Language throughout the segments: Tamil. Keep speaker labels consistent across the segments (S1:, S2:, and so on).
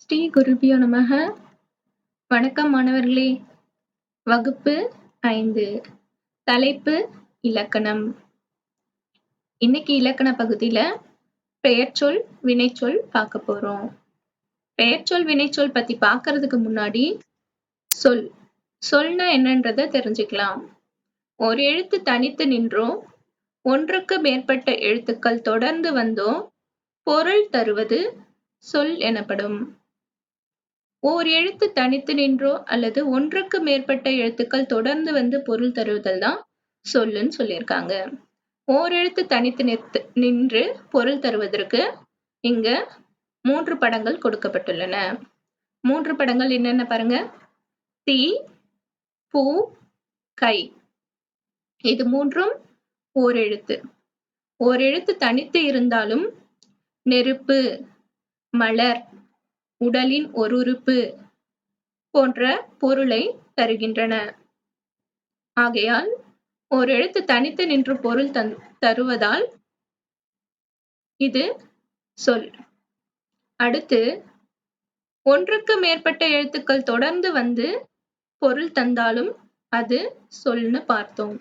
S1: ஸ்ரீ குருபியோ நமக. வணக்கம் மாணவர்களே. வகுப்பு ஐந்து. தலைப்பு இலக்கணம். இன்னைக்கு இலக்கண பகுதியில பெயர்ச்சொல் வினைச்சொல் பார்க்க போறோம். பெயர்ச்சொல் வினைச்சொல் பத்தி பார்க்கறதுக்கு முன்னாடி சொல். சொல்னா என்னன்றத தெரிஞ்சுக்கலாம். ஒரு எழுத்து தனித்து நின்றோ ஒன்றுக்கு மேற்பட்ட எழுத்துக்கள் தொடர்ந்து வந்தோ பொருள் தருவது சொல் எனப்படும். ஓர் எழுத்து தனித்து நின்றோ அல்லது ஒன்றுக்கு மேற்பட்ட எழுத்துக்கள் தொடர்ந்து வந்து பொருள் தருவதல் தான் சொல்லுன்னு சொல்லியிருக்காங்க. ஓர் எழுத்து தனித்து நிறுத்து நின்று பொருள் தருவதற்கு இங்க மூன்று படங்கள் கொடுக்கப்பட்டுள்ளன. மூன்று படங்கள் என்னென்ன பாருங்க? தீ பூ கை. இது மூன்றும் ஓர் எழுத்து. ஓர் எழுத்து தனித்து இருந்தாலும் நெருப்பு மலர் உடலின் ஒரு உறுப்பு போன்ற பொருளை தருகின்றன. ஆகையால் ஒரு எழுத்து தனித்து நின்று பொருள் தருவதால் இது சொல். அடுத்து ஒன்றுக்கு மேற்பட்ட எழுத்துக்கள் தொடர்ந்து வந்து பொருள் தந்தாலும் அது சொல்னு பார்த்தோம்.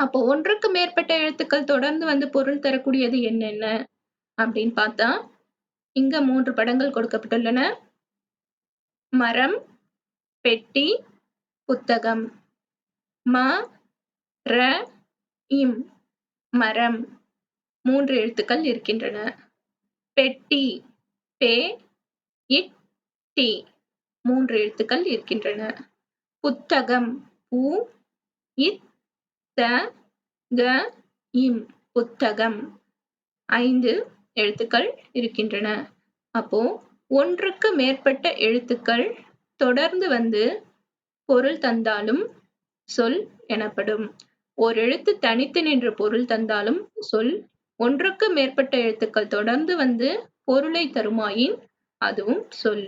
S1: அப்போ ஒன்றுக்கு மேற்பட்ட எழுத்துக்கள் தொடர்ந்து வந்து பொருள் தரக்கூடியது என்னென்ன? அப்படின்னு பார்த்தா இங்க மூன்று படங்கள் கொடுக்கப்பட்டுள்ளன. மரம் பெட்டி புத்தகம். ம ர இம் மரம். மூன்று எழுத்துக்கள் இருக்கின்றன. பெட்டி பே இட் டி. மூன்று எழுத்துக்கள் இருக்கின்றன. புத்தகம் உ இத் த க இம். புத்தகம். ஐந்து எழுத்துக்கள் இருக்கின்றன. அப்போ ஒன்றுக்கு மேற்பட்ட எழுத்துக்கள் தொடர்ந்து வந்து பொருள் தந்தாலும் சொல் எனப்படும். ஒரு எழுத்து தனித்து நின்று பொருள் தந்தாலும் சொல் ஒன்றுக்கு மேற்பட்ட எழுத்துக்கள் தொடர்ந்து வந்து பொருளை தருமாயின் அதுவும் சொல்.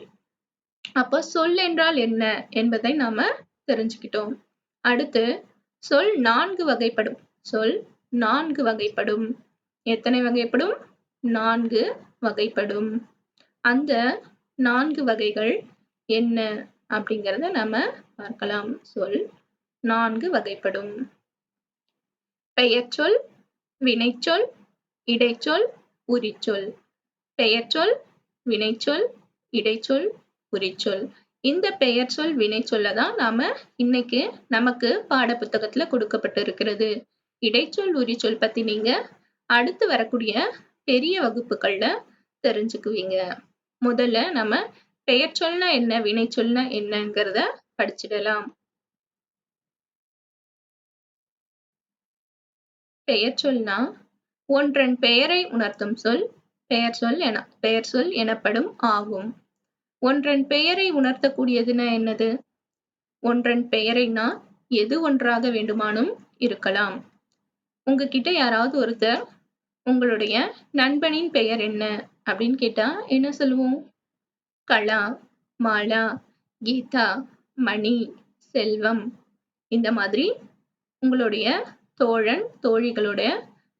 S1: அப்ப சொல் என்றால் என்ன என்பதை நாம தெரிஞ்சுக்கிட்டோம். அடுத்து சொல் நான்கு வகைப்படும். சொல் நான்கு வகைப்படும். எத்தனை வகைப்படும்? நான்கு வகைப்படும். அந்த நான்கு வகைகள் என்ன அப்படிங்கிறத நம்ம பார்க்கலாம். சொல் நான்கு வகைப்படும். பெயர்ச்சொல் வினைச்சொல் இடைச்சொல் உரிச்சொல். பெயர்ச்சொல் வினைச்சொல் இடைச்சொல் உரிச்சொல். இந்த பெயர் சொல் வினை தான் நாம இன்னைக்கு நமக்கு பாட புத்தகத்துல கொடுக்கப்பட்டு இருக்கிறது இடைச்சொல் உரிச்சொல் பத்தி நீங்க அடுத்து வரக்கூடிய பெரிய வகுப்புகள்ல தெரிஞ்சுக்குவீங்க. முதல்ல நம்ம பெயர் சொல்னா என்ன வினை சொல்னா என்னங்கிறத படிச்சிடலாம். பெயர் சொல்னா ஒன்றன் பெயரை உணர்த்தும் சொல் பெயர் சொல் என பெயர் சொல் எனப்படும் ஆகும். ஒன்றன் பெயரை உணர்த்தக்கூடியதுன்னா என்னது? ஒன்றன் பெயரைனா எது ஒன்றாக வேண்டுமானும் இருக்கலாம். உங்ககிட்ட யாராவது ஒருத்தர் உங்களுடைய நண்பனின் பெயர் என்ன? அப்படின்னு கேட்டா என்ன சொல்லுவோம்? கலா மாலா கீதா மணி செல்வம். இந்த மாதிரி உங்களுடைய தோழன் தோழிகளுடைய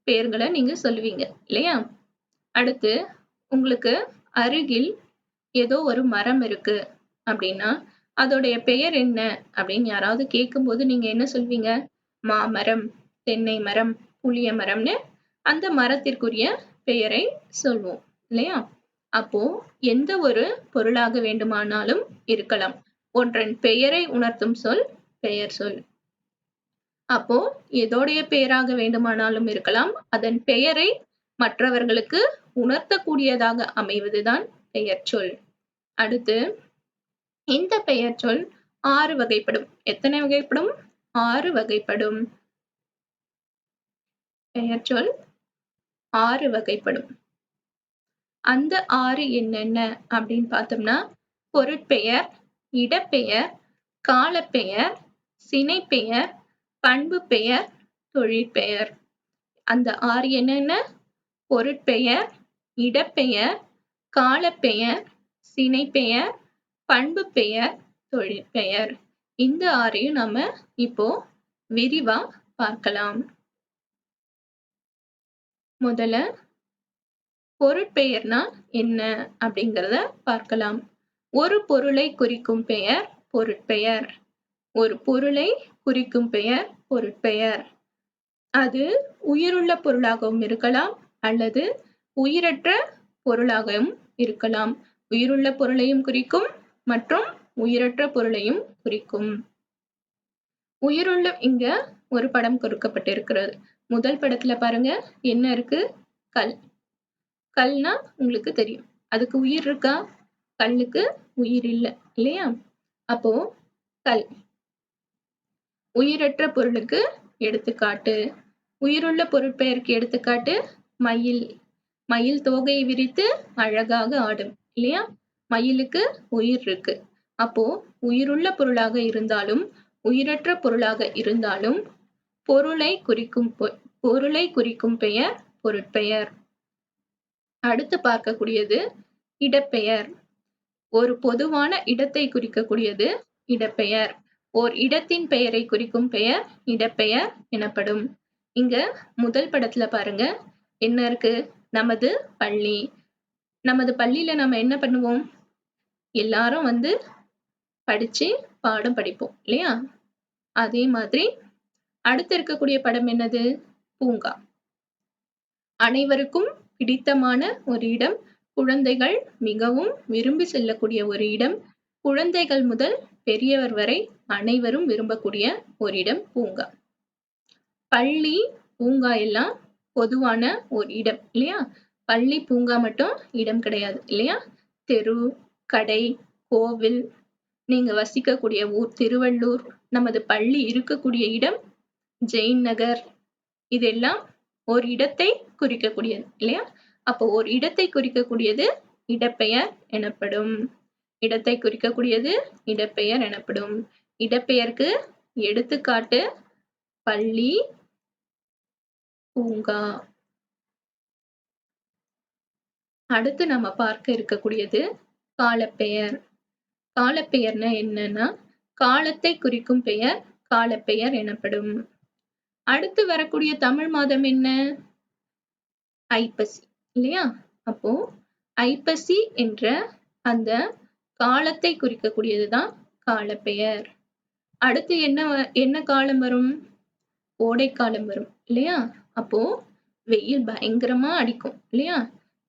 S1: பெயர்களை நீங்க சொல்லுவீங்க இல்லையா? அடுத்து உங்களுக்கு அருகில் ஏதோ ஒரு மரம் இருக்கு அப்படின்னா அதோடைய பெயர் என்ன? அப்படின்னு யாராவது கேட்கும்போது நீங்க என்ன சொல்வீங்க? மாமரம் தென்னை மரம் புளிய மரம்னு அந்த மரத்திற்குரிய பெயரை சொல்வோம் இல்லையா? அப்போ எந்த ஒரு பொருளாக வேண்டுமானாலும் இருக்கலாம். ஒன்றன் பெயரை உணர்த்தும் சொல் பெயர் சொல். அப்போ எதோடைய பெயராக வேண்டுமானாலும் இருக்கலாம். அதன் பெயரை மற்றவர்களுக்கு உணர்த்தக்கூடியதாக அமைவதுதான் பெயர் சொல். அடுத்து இந்த பெயர் சொல் ஆறு வகைப்படும். எத்தனை வகைப்படும்? ஆறு வகைப்படும். பெயர் சொல் ஆறு வகைப்படும். அந்த ஆறு என்னென்ன அப்படின்னு பார்த்தோம்னா பொருட்பெயர் இடப்பெயர் காலப்பெயர் சினைப்பெயர் பண்பு பெயர் தொழிற்பெயர். அந்த ஆறு என்னென்ன? பொருட்பெயர் இடப்பெயர் காலப்பெயர் சினைப்பெயர் பண்பு பெயர் தொழிற்பெயர். இந்த ஆறையும் நம்ம இப்போ விரிவா பார்க்கலாம். முதல்ல பொருட்பெயர்னா என்ன அப்படிங்கிறத பார்க்கலாம். ஒரு பொருளை குறிக்கும் பெயர் பொருட்பெயர். ஒரு பொருளை குறிக்கும் பெயர் பொருட்பெயர். அது உயிருள்ள பொருளாகவும் இருக்கலாம் அல்லது உயிரற்ற பொருளாகவும் இருக்கலாம். உயிருள்ள பொருளையும் குறிக்கும் மற்றும் உயிரற்ற பொருளையும் குறிக்கும். உயிருள்ள இங்க ஒரு படம் கொடுக்கப்பட்டிருக்கிறது. முதல் படத்துல பாருங்க என்ன இருக்கு? கல். கல்னா உங்களுக்கு தெரியும். அதுக்கு உயிர் இருக்கா? கல்லுக்கு உயிர் இல்லை இல்லையா? அப்போ கல். உயிரற்ற பொருளுக்கு எடுத்துக்காட்டு. உயிருள்ள பொருட்பெயருக்கு எடுத்துக்காட்டு மயில். மயில் தோகையை விரித்து அழகாக ஆடும் இல்லையா? மயிலுக்கு உயிர் இருக்கு. அப்போ உயிருள்ள பொருளாக இருந்தாலும் உயிரற்ற பொருளாக இருந்தாலும் பொருளை குறிக்கும் பொருளை குறிக்கும் பெயர் பொருட்பெயர். அடுத்து பார்க்கக்கூடியது இடப்பெயர். ஒரு பொதுவான இடத்தை குறிக்கக்கூடியது இடப்பெயர். ஓர் இடத்தின் பெயரை குறிக்கும் பெயர் இடப்பெயர் எனப்படும். இங்க முதல் படத்துல பாருங்க. என்ன இருக்கு? நமது பள்ளி. நமது பள்ளியில நம்ம என்ன பண்ணுவோம்? எல்லாரும் வந்து படிச்சு பாடம் படிப்போம் இல்லையா? அதே மாதிரி அடுத்து இருக்கக்கூடிய படம் என்னது? பூங்கா. அனைவருக்கும் பிடித்தமான ஒரு இடம். குழந்தைகள் மிகவும் விரும்பி செல்லக்கூடிய ஒரு இடம். குழந்தைகள் முதல் பெரியவர் வரை அனைவரும் விரும்பக்கூடிய ஒரு இடம் பூங்கா. பள்ளி பூங்கா எல்லாம் பொதுவான ஒரு இடம் இல்லையா? பள்ளி பூங்கா மட்டும் இடம் கிடையாது இல்லையா? தெரு கடை கோவில் நீங்க வசிக்கக்கூடிய ஊர் திருவள்ளூர் நமது பள்ளி இருக்கக்கூடிய இடம் ஜெயின் நகர் இதெல்லாம் ஒரு இடத்தை குறிக்கக்கூடியது இல்லையா? அப்போ ஒரு இடத்தை குறிக்கக்கூடியது இடப்பெயர் எனப்படும். இடத்தை குறிக்கக்கூடியது இடப்பெயர் எனப்படும். இடப்பெயருக்கு எடுத்துக்காட்டு பள்ளி பூங்கா. அடுத்து நம்ம பார்க்க இருக்கக்கூடியது காலப்பெயர். காலப்பெயர்னா என்னன்னா காலத்தை குறிக்கும் பெயர் காலப்பெயர் எனப்படும். அடுத்து வரக்கூடிய தமிழ் மாதம் என்ன? ஐப்பசி இல்லையா? அப்போ ஐப்பசி என்ற அந்த காலத்தை குறிக்கக்கூடியதுதான் காலப்பெயர். அடுத்து என்ன என்ன காலம் வரும்? கோடைக்காலம் வரும் இல்லையா? அப்போ வெயில் பயங்கரமா அடிக்கும் இல்லையா?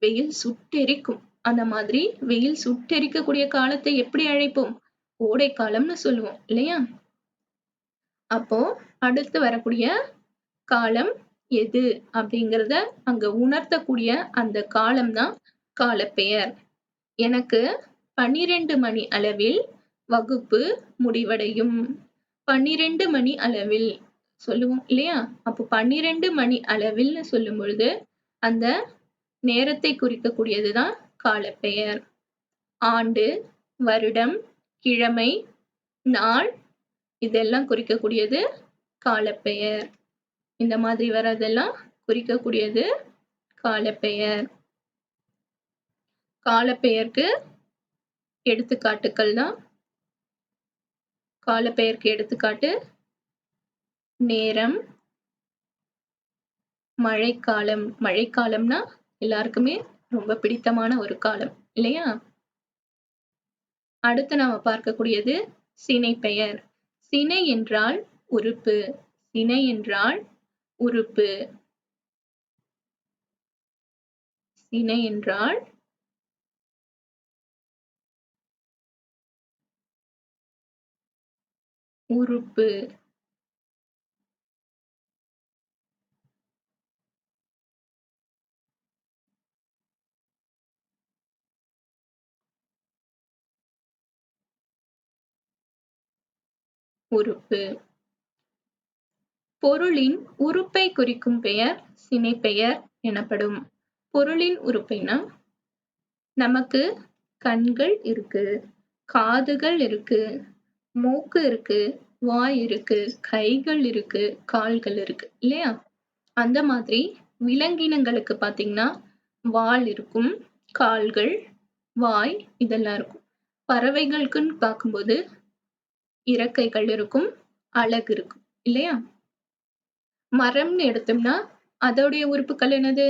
S1: வெயில் சுட்டெரிக்கும். அந்த மாதிரி வெயில் சுட்டெரிக்கக்கூடிய காலத்தை எப்படி அழைப்போம்? கோடை காலம்னு சொல்லுவோம் இல்லையா? அப்போ அடுத்து வரக்கூடிய காலம் எது அப்படிங்கிறத அங்க உணர்த்தக்கூடிய அந்த காலம் தான் காலப்பெயர். எனக்கு பன்னிரண்டு மணி அளவில் வகுப்பு முடிவடையும். பன்னிரண்டு மணி அளவில் சொல்லுவோம் இல்லையா? அப்போ பன்னிரண்டு மணி அளவில்னு சொல்லும் பொழுது அந்த நேரத்தை குறிக்கக்கூடியது தான் காலப்பெயர். ஆண்டு வருடம் கிழமை நாள் இதெல்லாம் குறிக்கக்கூடியது காலப்பெயர். இந்த மாதிரி வர்றதெல்லாம் குறிக்கக்கூடியது காலப்பெயர். காலப்பெயருக்கு எடுத்துக்காட்டுக்கள் தான் காலப்பெயருக்கு எடுத்துக்காட்டு நேரம் மழைக்காலம். மழைக்காலம்னா எல்லாருக்குமே ரொம்ப பிடித்தமான ஒரு காலம் இல்லையா? அடுத்து நாம பார்க்கக்கூடியது சினை பெயர் சினை என்றால் உறுப்பு. சினை என்றால் உறுப்பு. சினை என்றால் உறுப்பு. உறுப்பு. பொருளின் உறுப்பை குறிக்கும் பெயர் சினைப்பெயர் எனப்படும். பொருளின் உறுப்பைனா நமக்கு கண்கள் இருக்கு காதுகள் இருக்கு மூக்கு இருக்கு வாய் இருக்கு கைகள் இருக்கு கால்கள் இருக்கு இல்லையா? அந்த மாதிரி விலங்கினங்களுக்கு பார்த்தீங்கன்னா வால் இருக்கும் கால்கள் வாய் இதெல்லாம் இருக்கும். பறவைகளுக்குன்னு பார்க்கும்போது இறக்கைகள் இருக்கும் அழகு இருக்கும் இல்லையா? மரம்னு எடுத்தோம்னா அதோடைய உறுப்புகள் என்னது?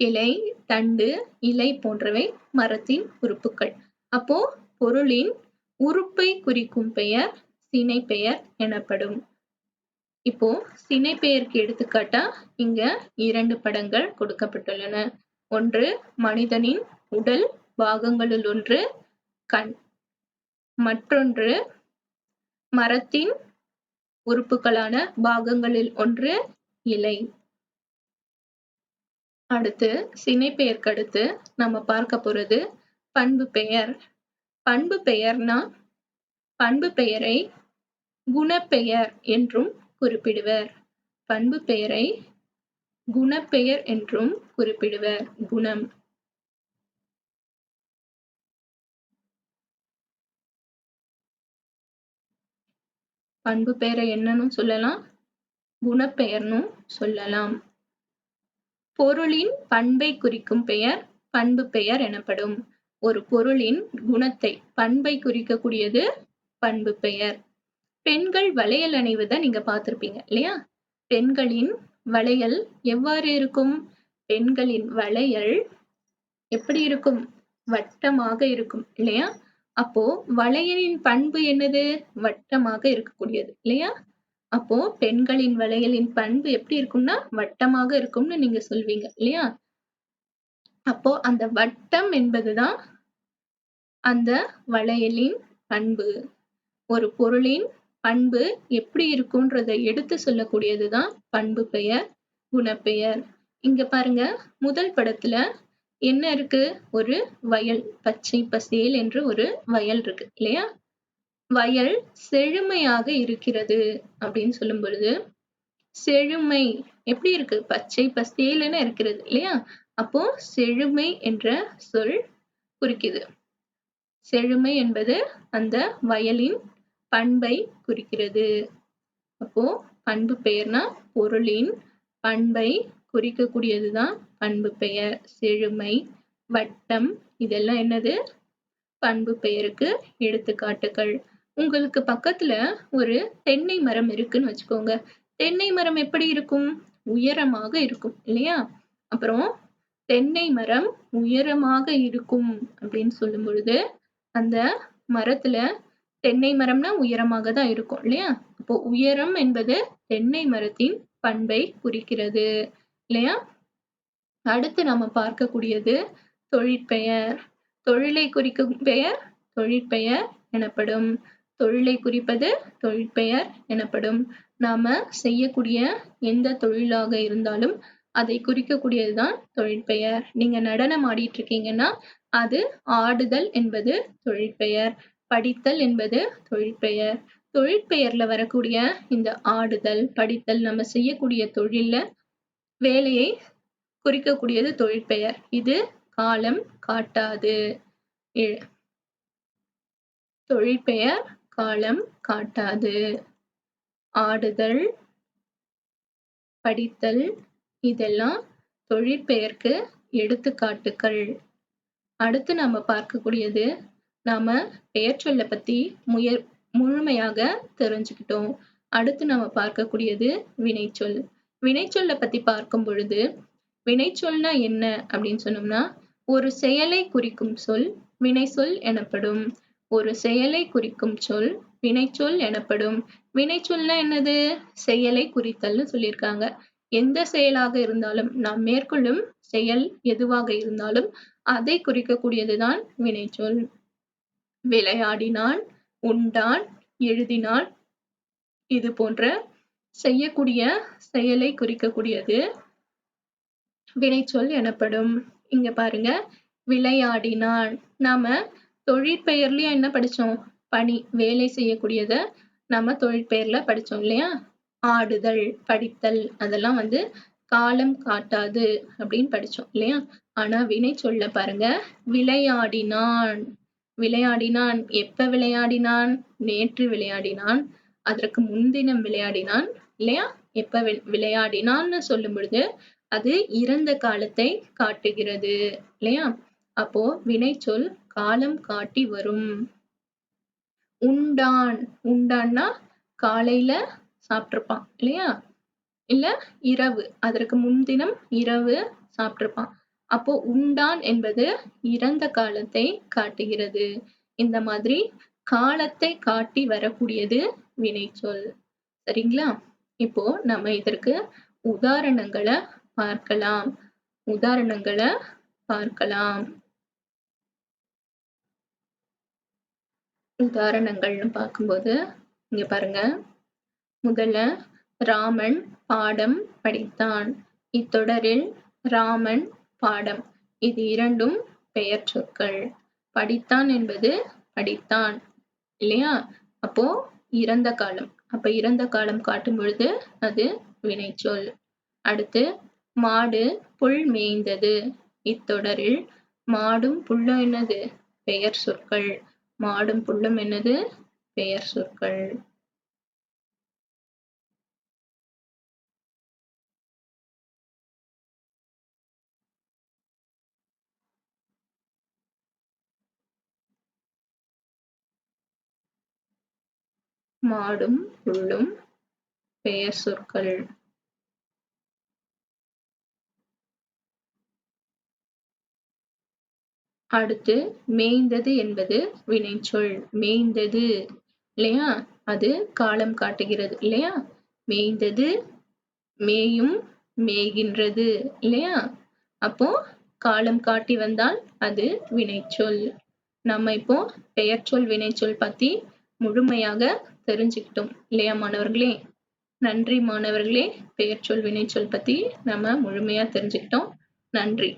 S1: கிளை தண்டு இலை போன்றவை மரத்தின் உறுப்புகள் அப்போ பொருளின் உறுப்பை குறிக்கும் பெயர் சினை பெயர் எனப்படும். இப்போ சினை பெயருக்கு எடுத்துக்காட்டா இங்க இரண்டு படங்கள் கொடுக்கப்பட்டுள்ளன. ஒன்று மனிதனின் உடல் பாகங்களுள் ஒன்று கண். மற்றொன்று மரத்தின் உறுப்புகளான பாகங்களில் ஒன்று இலை அடுத்து சினைப்பெயருக்கு அடுத்து நம்ம பார்க்க போறது பண்பு பெயர். பண்பு பெயர்னா பண்பு பெயரை குணப்பெயர் என்றும் குறிப்பிடுவர். பண்பு பெயரை குணப்பெயர் என்றும் குறிப்பிடுவர். குணம். பண்பு பெயரை என்னன்னு சொல்லலாம்? குணப்பெயர்னும் சொல்லலாம். பொருளின் பண்பை குறிக்கும் பெயர் பண்பு பெயர் எனப்படும். ஒரு பொருளின் குணத்தை பண்பை குறிக்கக்கூடியது பண்பு பெயர். பெண்கள் வளையல் அணிவதை நீங்க பார்த்திருப்பீங்க இல்லையா? பெண்களின் வளையல் எவ்வாறு இருக்கும்? பெண்களின் வளையல் எப்படி இருக்கும்? வட்டமாக இருக்கும் இல்லையா? அப்போ வளையலின் பண்பு என்னது? வட்டமாக இருக்கக்கூடியது இல்லையா? அப்போ பெண்களின் வளையலின் பண்பு எப்படி இருக்கும்னா வட்டமாக இருக்கும்னு நீங்க சொல்வீங்க இல்லையா? அப்போ அந்த வட்டம் என்பதுதான் அந்த வளையலின் பண்பு. ஒரு பொருளின் பண்பு எப்படி இருக்கும்ன்றதை எடுத்து சொல்லக்கூடியதுதான் பண்பு பெயர் குணப்பெயர். இங்க பாருங்க முதல் படத்துல என்ன இருக்கு? ஒரு வயல் பச்சை பசேல் என்று ஒரு வயல் இருக்கு இல்லையா? வயல் செழுமையாக இருக்கிறது அப்படின்னு சொல்லும் பொழுது செழுமை எப்படி இருக்கு? பச்சை பசேலன்னு இருக்கிறது இல்லையா? அப்போ செழுமை என்ற சொல் குறிக்குது. செழுமை என்பது அந்த வயலின் பண்பை குறிக்கிறது. அப்போ பண்பு பெயர்னா பொருளின் பண்பை குறிக்கக்கூடியதுதான் பண்பு பெயர். செழுமை வட்டம் இதெல்லாம் என்னது? பண்பு பெயருக்கு எடுத்துக்காட்டுகள். உங்களுக்கு பக்கத்துல ஒரு தென்னை மரம் இருக்குன்னு வச்சுக்கோங்க. தென்னை மரம் எப்படி இருக்கும்? உயரமாக இருக்கும் இல்லையா? அப்புறம் தென்னை மரம் உயரமாக இருக்கும் அப்படின்னு சொல்லும் பொழுது அந்த மரத்துல தென்னை மரம்னா உயரமாக தான் இருக்கும் இல்லையா? அப்போ உயரம் என்பது தென்னை மரத்தின் பண்பை குறிக்கிறது இல்லையா? அடுத்து நாம பார்க்கக்கூடியது தொழிற்பெயர். தொழிலை குறிக்கும் பெயர் தொழிற்பெயர் எனப்படும். தொழிலை குறிப்பது தொழிற்பெயர் எனப்படும். நாம செய்யக்கூடிய எந்த தொழிலாக இருந்தாலும் அதை குறிக்கக்கூடியதுதான் தொழிற்பெயர். நீங்க நடனம் ஆடிட்டு இருக்கீங்கன்னா அது ஆடுதல் என்பது தொழிற்பெயர். படித்தல் என்பது தொழிற்பெயர். தொழிற்பெயர்ல வரக்கூடிய இந்த ஆடுதல் படித்தல் நம்ம செய்யக்கூடிய தொழில்ல வேலையை குறிக்கக்கூடியது தொழிற்பெயர். இது காலம் காட்டாது. தொழிற்பெயர் காலம் காட்டாது. ஆடுதல் படித்தல் இதெல்லாம் தொழிற்பெயர்க்கு எடுத்துக்காட்டுக்கள். அடுத்து நம்ம பார்க்கக்கூடியது நாம பெயர் சொல்ல பத்தி முயற் முழுமையாக தெரிஞ்சுக்கிட்டோம். அடுத்து நம்ம பார்க்கக்கூடியது வினைச்சொல். வினைச்சொல்ல பத்தி பார்க்கும் பொழுது வினைச்சொல்னா என்ன அப்படின்னு சொன்னோம்னா ஒரு செயலை குறிக்கும் சொல் வினைச்சொல் எனப்படும். ஒரு செயலை குறிக்கும் சொல் வினைச்சொல் எனப்படும். வினைச்சொல்னா என்னது? செயலை குறித்தல்னு சொல்லியிருக்காங்க. எந்த செயலாக இருந்தாலும் நாம் மேற்கொள்ளும் செயல் எதுவாக இருந்தாலும் அதை குறிக்கக்கூடியதுதான் வினைச்சொல். விளையாடினான் உண்டான் எழுதினான் இது போன்ற செய்யக்கூடிய செயலை குறிக்கக்கூடியது வினைச்சொல் எனப்படும். இங்க பாருங்க. விளையாடினான் நாம தொழிற்பெயர்லயும் என்ன படிச்சோம்? பணி வேலை செய்யக்கூடியத நம்ம தொழிற்பெயர்ல படிச்சோம் இல்லையா? ஆடுதல் படித்தல் அதெல்லாம் வந்து காலம் காட்டாது அப்படின்னு படிச்சோம் இல்லையா? ஆனா வினை சொல்ல பாருங்க. விளையாடினான். விளையாடினான். எப்ப விளையாடினான்? நேற்று விளையாடினான். அதற்கு முன்தினம் விளையாடினான் இல்லையா? எப்ப விளையாடினான்னு சொல்லும் பொழுது அது இறந்த காலத்தை காட்டுகிறது இல்லையா? அப்போ வினைச்சொல் காலம் காட்டி வரும். உண்டான் உண்டான்னா காலையில சாப்பிட்டிருப்பான் இல்லையா? இல்ல இரவு அதற்கு முன்தினம் இரவு சாப்பிட்டிருப்பான். அப்போ உண்டான் என்பது இறந்த காலத்தை காட்டுகிறது. இந்த மாதிரி காலத்தை காட்டி வரக்கூடியது வினைச்சொல். சரிங்களா? இப்போ நம்ம இதற்கு உதாரணங்களை பார்க்கலாம். உதாரணங்களை பார்க்கலாம். உதாரணங்கள்னு பார்க்கும்போது இங்க பாருங்க. முதல்ல ராமன் பாடம் படித்தான். இத்தொடரில் ராமன் பாடம். இது இரண்டும் பெயர் சொற்கள். படித்தான் என்பது படித்தான் இல்லையா? அப்போ இறந்த காலம். அப்ப இறந்த காலம் காட்டும் பொழுது அது வினைச்சொல். அடுத்து மாடு புல் மேய்ந்தது. இத்தொடரில் மாடும் புல்லும் என்னது? பெயர் சொற்கள். மாடும் புல்லும் என்னது? பெயர் சொற்கள். மாடும் புல்லும் பெயர் சொற்கள். அடுத்து மேய்ந்தது என்பது வினைச்சொல். மேய்ந்தது இல்லையா? அது காலம் காட்டுகிறது இல்லையா? மேய்ந்தது மேயும் மேய்கின்றது இல்லையா? அப்போ காலம் காட்டி வந்தால் அது வினைச்சொல். நம்ம இப்போ பெயர்ச்சொல் வினைச்சொல் பத்தி முழுமையாக தெரிஞ்சுக்கிட்டோம் இல்லையா மாணவர்களே? நன்றி மாணவர்களே. பெயர்ச்சொல் வினைச்சொல் பத்தி நம்ம முழுமையா தெரிஞ்சுக்கிட்டோம். நன்றி.